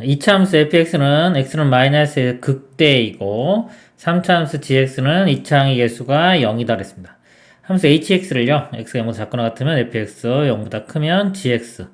2차 함수 fx는 x는 마이너스의 극대이고 3차 함수 gx는 2차항의 개수가 0이다 그랬습니다. 함수 hx를요. x가 0보다 작거나 같으면 fx 0보다 크면 gx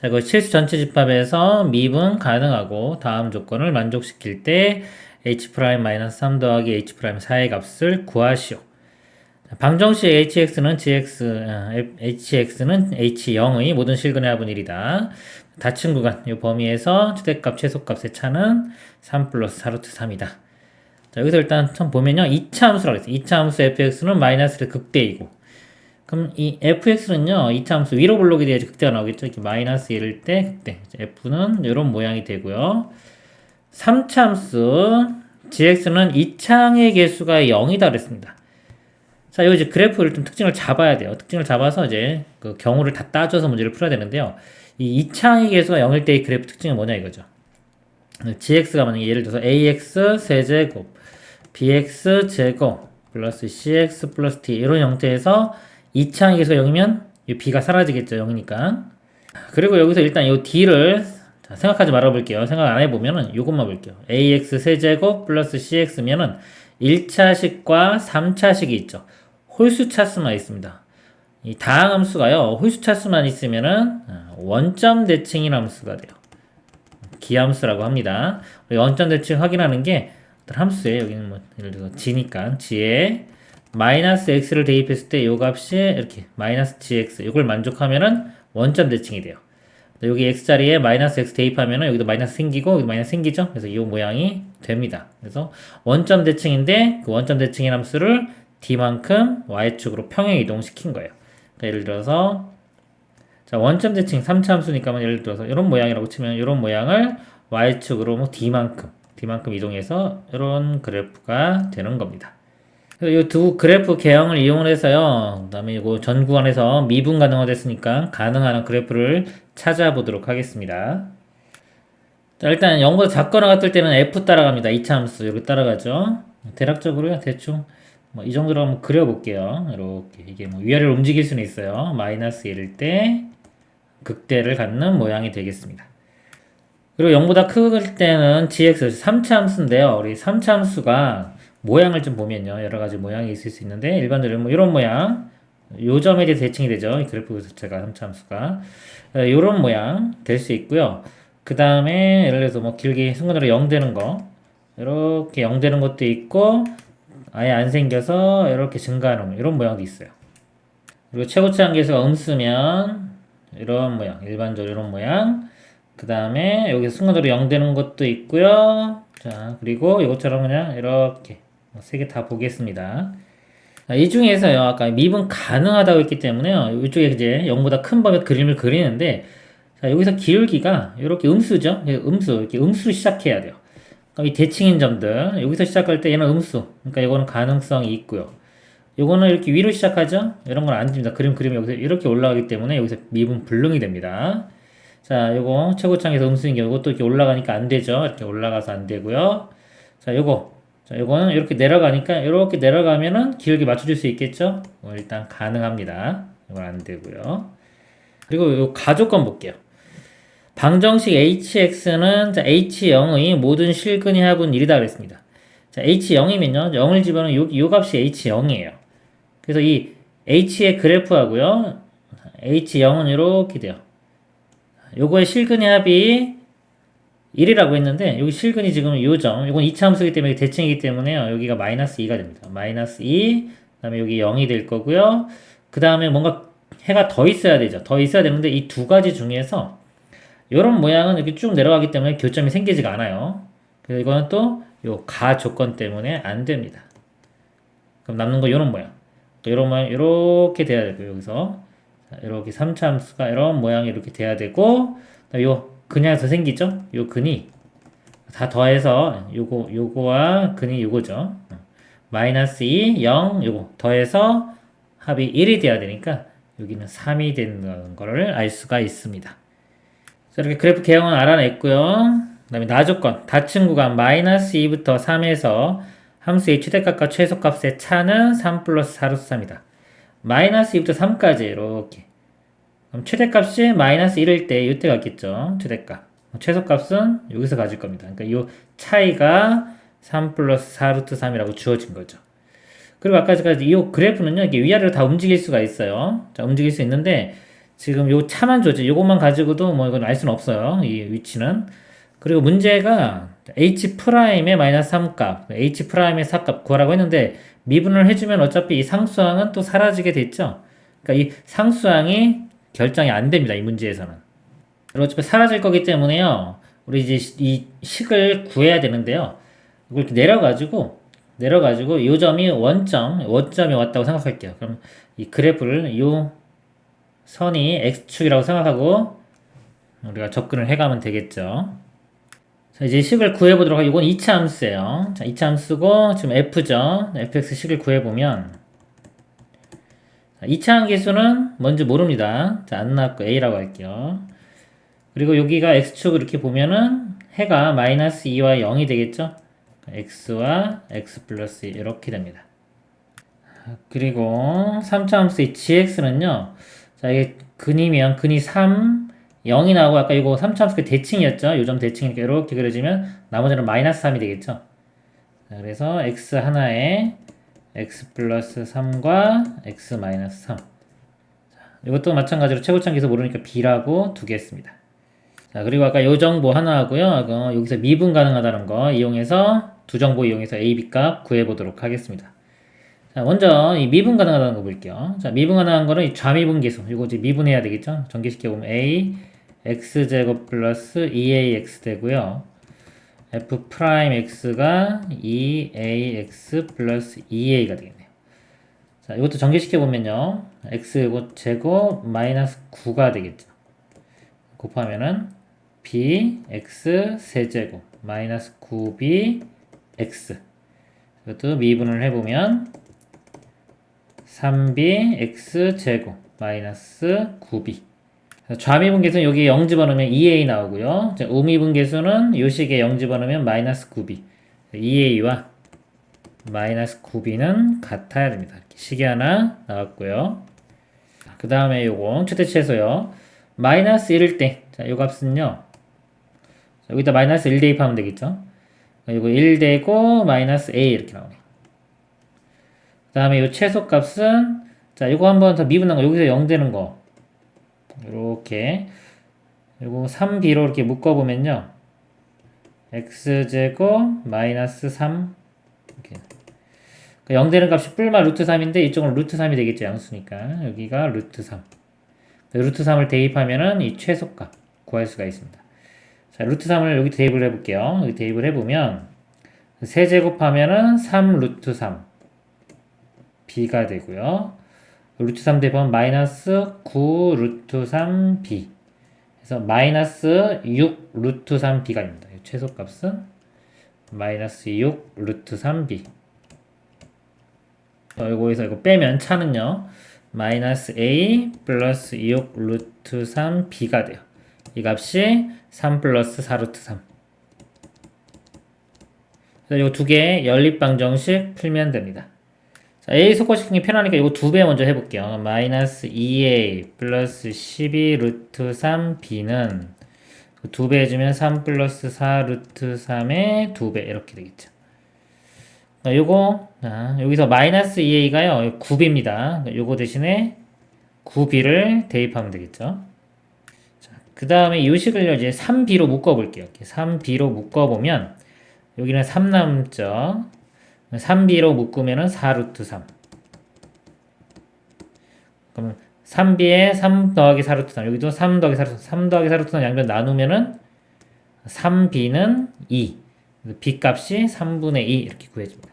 자, 이거 실수 전체 집합에서 미분 가능하고 다음 조건을 만족시킬 때 h'-3 더하기 h'4의 값을 구하시오. 자, 방정식 hx는 gx, 아, hx는 h0의 모든 실근의 합은 1이다. 닫힌 구간, 이 범위에서 최대값, 최소값 의 차는 3 플러스 4루트 3이다. 자, 여기서 일단 좀 보면요. 2차 함수라고 했어요. 2차 함수 fx는 마이너스를 극대이고. 그럼 이 fx는요. 2차 함수 위로 블록이 돼야지 극대가 나오겠죠. 이렇게 마이너스 1일 때 극대. f는 이런 모양이 되고요. 3차 함수 gx는 2차항의 개수가 0이다 그랬습니다. 자, 여기 이제 그래프를 좀 특징을 잡아야 돼요. 특징을 잡아서 이제 그 경우를 다 따져서 문제를 풀어야 되는데요. 이 2차항의 개수가 0일 때의 그래프 특징은 뭐냐 이거죠. gx가 만약에 예를 들어서 ax 세제곱, bx 제곱, 플러스 cx 플러스 t 이런 형태에서 2차항의 개수가 0이면 이 b가 사라지겠죠. 0이니까. 그리고 여기서 일단 이 d를 자, 생각하지 말아 볼게요. 생각 안 해보면은 이것만 볼게요. ax 세제곱 플러스 cx면은 1차식과 3차식이 있죠. 홀수 차수만 있습니다. 이 다항 함수가요. 홀수 차수만 있으면은 어, 원점 대칭인 함수가 돼요. 기함수라고 합니다. 원점 대칭 확인하는 게 어떤 함수예요. 여기는 뭐 예를 들어서 g니까 g에 마이너스 x를 대입했을 때 요 값이 이렇게 마이너스 gx 이걸 만족하면은 원점 대칭이 돼요. 여기 x 자리에 마이너스 x 대입하면은 여기도 마이너스 생기고 여기도 마이너스 생기죠. 그래서 이 모양이 됩니다. 그래서 원점 대칭인데 그 원점 대칭인 함수를 d만큼 y축으로 평행 이동시킨 거예요. 예를 들어서 자 원점 대칭 3차 함수니까 뭐 예를 들어서 이런 모양이라고 치면 이런 모양을 y축으로 뭐 d만큼 d만큼 이동해서 이런 그래프가 되는 겁니다. 이 두 그래프 개형을 이용해서요. 그다음에 이거 전 구간에서 미분 가능화 됐으니까 가능한 그래프를 찾아보도록 하겠습니다. 자, 일단 0보다 작거나 같을 때는 f 따라갑니다. 2차 함수 이렇게 따라가죠. 대략적으로요. 대충 뭐 이 정도로 한번 그려볼게요. 이렇게 이게 뭐 위아래로 움직일 수는 있어요. 마이너스 1일 때 극대를 갖는 모양이 되겠습니다. 그리고 0보다 클 때는 gx 3차 함수인데요. 우리 3차 함수가 모양을 좀 보면요. 여러 가지 모양이 있을 수 있는데 일반적으로 뭐 이런 모양 요 점에 대해 대칭이 되죠. 이 그래프 자체가 3차 함수가 어, 모양 될 수 있고요. 그 다음에 예를 들어서 뭐 길게 순간으로 0 되는 거 이렇게 0 되는 것도 있고 아예 안 생겨서 이렇게 증가하는 이런 모양도 있어요. 그리고 최고치 한계수가 음수면 이런 모양 일반적으로 이런 모양 그 다음에 여기 순간적으로 0 되는 것도 있고요. 자 그리고 이것처럼 그냥 이렇게 세 개 다 보겠습니다. 이 중에서요, 아까 미분 가능하다고 했기 때문에요, 이쪽에 이제 0보다 큰 범위 그림을 그리는데, 자, 여기서 기울기가 이렇게 음수죠? 음수, 이렇게 음수로 시작해야 돼요. 이 대칭인 점들, 여기서 시작할 때 얘는 음수. 그러니까 이거는 가능성이 있고요. 요거는 이렇게 위로 시작하죠? 이런 건 안 됩니다. 그림 그림이 여기서 이렇게 올라가기 때문에 여기서 미분 불능이 됩니다. 자, 요거 최고창에서 음수인 경우 이것도 이렇게 올라가니까 안 되죠? 이렇게 올라가서 안 되고요. 자, 요거 자, 이거는 이렇게 내려가니까 이렇게 내려가면은 기울기 맞춰줄 수 있겠죠? 어, 일단 가능합니다. 이건 안 되고요. 그리고 이 가족권 볼게요. 방정식 hx는 자, h0의 모든 실근의 합은 1이다 그랬습니다. 자, h0이면요. 0을 집어넣으면 요, 요 값이 h0이에요. 그래서 이 h의 그래프하고요. h0은 이렇게 돼요. 요거의 실근의 합이 1이라고 했는데 여기 실근이 지금 요점 이건 2차 함수이기 때문에 대칭이기 때문에요. 여기가 마이너스 2가 됩니다. 마이너스 2 그 다음에 여기 0이 될 거고요. 그 다음에 뭔가 해가 더 있어야 되죠. 더 있어야 되는데 이 두 가지 중에서 이런 모양은 이렇게 쭉 내려가기 때문에 교점이 생기지가 않아요. 그래서 이거는 또 요 가 조건 때문에 안 됩니다. 그럼 남는 거 이런 모양. 또 이런 모양 이렇게 돼야 되고 여기서 이렇게 3차 함수가 이런 모양이 이렇게 돼야 되고 요 근에서 생기죠? 요 근이 다 더해서 요거 요거와 근이 요거죠. 마이너스 2, 0 요거 더해서 합이 1이 돼야 되니까 여기는 3이 되는 거를 알 수가 있습니다. 이렇게 그래프 개형은 알아냈고요. 그 다음에 나조건 닫힌 구간 마이너스 2부터 3에서 함수의 최대값과 최소값의 차는 3 플러스 4루트 3이다. 마이너스 2부터 3까지 이렇게 그럼 최대값이 마이너스 1일 때 이때 같겠죠. 최대값. 최소값은 여기서 가질 겁니다. 그러니까 이 차이가 3 플러스 4 루트 3이라고 주어진 거죠. 그리고 아까 전까지 이 그래프는요, 이게 위아래로 다 움직일 수가 있어요. 자, 움직일 수 있는데, 지금 요 차만 조지, 요것만 가지고도 뭐 이건 알 수는 없어요. 이 위치는. 그리고 문제가 h 프라임의 마이너스 3값, h 프라임의 4값 구하라고 했는데, 미분을 해주면 어차피 이 상수항은 또 사라지게 됐죠. 그러니까 이 상수항이 결정이 안 됩니다. 이 문제에서는. 그리고 어차피 사라질 거기 때문에요. 우리 이제 이 식을 구해야 되는데요. 이걸 이렇게 내려가지고 내려가지고 요 점이 원점, 원점이 왔다고 생각할게요. 그럼 이 그래프를 요 선이 x축이라고 생각하고 우리가 접근을 해가면 되겠죠. 자, 이제 식을 구해보도록 하고 이건 2차 함수예요. 자, 2차 함수고 지금 f죠. fx 식을 구해보면 자, 2차 함기수는 뭔지 모릅니다. 자, 안 나왔고 a라고 할게요. 그리고 여기가 x축 이렇게 보면은 해가 마이너스 2와 0이 되겠죠? x와 x 플러스 1 이렇게 됩니다. 그리고 3차 함수의 gx는요. 자, 이게 근이면 근이 3, 0이 나오고 아까 이거 3차 함수의 대칭이었죠? 요점 대칭이니까 이렇게 그려지면 나머지는 마이너스 3이 되겠죠? 자, 그래서 x 하나에 x 플러스 3과 x 마이너스 3. 자, 이것도 마찬가지로 최고창기에서 모르니까 b라고 두겠습니다. 자, 그리고 아까 요 정보 하나 하고요. 어, 여기서 미분 가능하다는 거 이용해서 두 정보 이용해서 A, B 값 구해보도록 하겠습니다. 자, 먼저 이 미분 가능하다는 거 볼게요. 자, 미분 가능한 거는 이 좌미분 계수. 이거 이제 미분해야 되겠죠? 전개시켜 보면 A x제곱 플러스 2ax 되고요. f 프라임 x가 2ax 플러스 2a가 되겠네요. 자, 이것도 전개시켜 보면요. x 제곱 마이너스 9가 되겠죠. 곱하면은 b x 세제곱 마이너스 9b x 이것도 미분을 해보면 3b x 제곱 마이너스 9b 좌미분 계수는 여기 0 집어넣으면 2a 나오고요. 자, 우미분 계수는 요 식에 0 집어넣으면 마이너스 9b 2a와 마이너스 9b는 같아야 됩니다. 식이 하나 나왔고요. 그 다음에 요거 최대치에서요. 마이너스 1일 때, 자, 요 값은요. 여기다 마이너스 1 대입하면 되겠죠? 이거 1 되고 마이너스 a 이렇게 나오네. 그 다음에 이 최소값은 자 이거 한번 더 미분한 거 여기서 0 되는 거. 이렇게. 그리고 3b로 이렇게 묶어보면요. X제곱 마이너스 3 이렇게. 0 그러니까 되는 값이 뿔마 루트 3인데 이쪽은 루트 3이 되겠죠 양수니까. 여기가 루트 3 루트 3을 대입하면은 이 최소값 구할 수가 있습니다. 자, 루트 3을 여기 대입을 해볼게요. 여기 대입을 해보면 세제곱하면은 3 루트 3 b가 되고요. 루트 3 대입하면 마이너스 9 루트 3 b 그래서 마이너스 6 루트 3 b가 됩니다. 최소값은 마이너스 6 루트 3 b 이거에서 이거 빼면 차는요. 마이너스 a 플러스 6 루트 3 b가 돼요. 이 값이 3 플러스 4 루트 3. 그래서 이거 두개 연립방정식 풀면 됩니다. 자, A 속고시키기 편하니까 이거 두 배 먼저 해볼게요. 마이너스 2A 플러스 12 루트 3B는 두 배 해주면 3 플러스 4 루트 3의 두 배 이렇게 되겠죠. 자, 요거 자, 여기서 마이너스 2A가요 9B입니다. 요거 대신에 9B를 대입하면 되겠죠. 그 다음에 이 식을 이제 3b로 묶어볼게요. 이렇게 3b로 묶어보면 여기는 3 남죠. 3b로 묶으면은 4루트 3. 그러면 3b에 3 더하기 4루트 3. 여기도 3 더하기 4루트 3. 3 더하기 4루트 3 양변 나누면은 3b는 2. b 값이 3분의 2 이렇게 구해줍니다.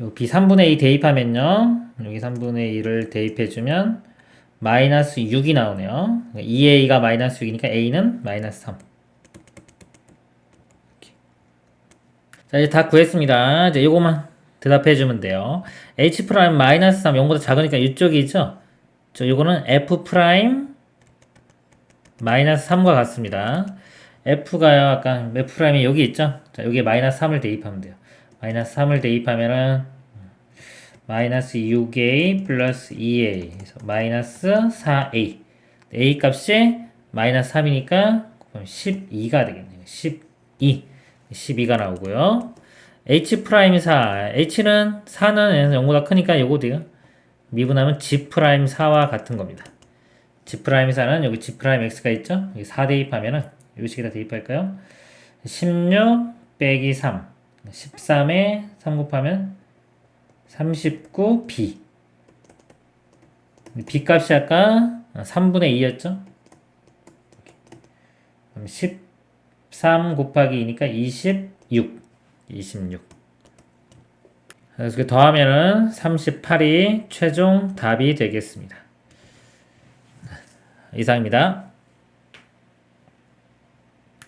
요 b 3분의 2 대입하면요. 여기 3분의 2를 대입해주면 마이너스 6이 나오네요. 2a가 마이너스 6이니까 a는 마이너스 3. 이렇게. 자, 이제 다 구했습니다. 이제 요거만 대답해 주면 돼요. h 프라임 마이너스 3, 0보다 작으니까 이쪽이죠? 저 요거는 f 프라임 마이너스 3과 같습니다. f가요, 아까 f 프라임이 여기 있죠? 자, 여기에 마이너스 3을 대입하면 돼요. 마이너스 3을 대입하면은 마이너스 6a 플러스 2a 그래서 마이너스 4a a 값이 마이너스 3이니까 12가 되겠네요. 12. 12가 나오고요. h 프라임 4. h는 4는 0보다 크니까 요거 돼요. 미분하면 g 프라임 4와 같은 겁니다. g 프라임 4는 여기 g 프라임 x가 있죠? 여기 4 대입하면은 요 식에다 대입할까요? 16 빼기 3. 13에 3 곱하면 39b. b 값이 아까 3분의 2였죠? 그 럼13 곱하기 2니까 26. 26. 그래서 이렇게 더하면은 38이 최종 답이 되겠습니다. 이상입니다.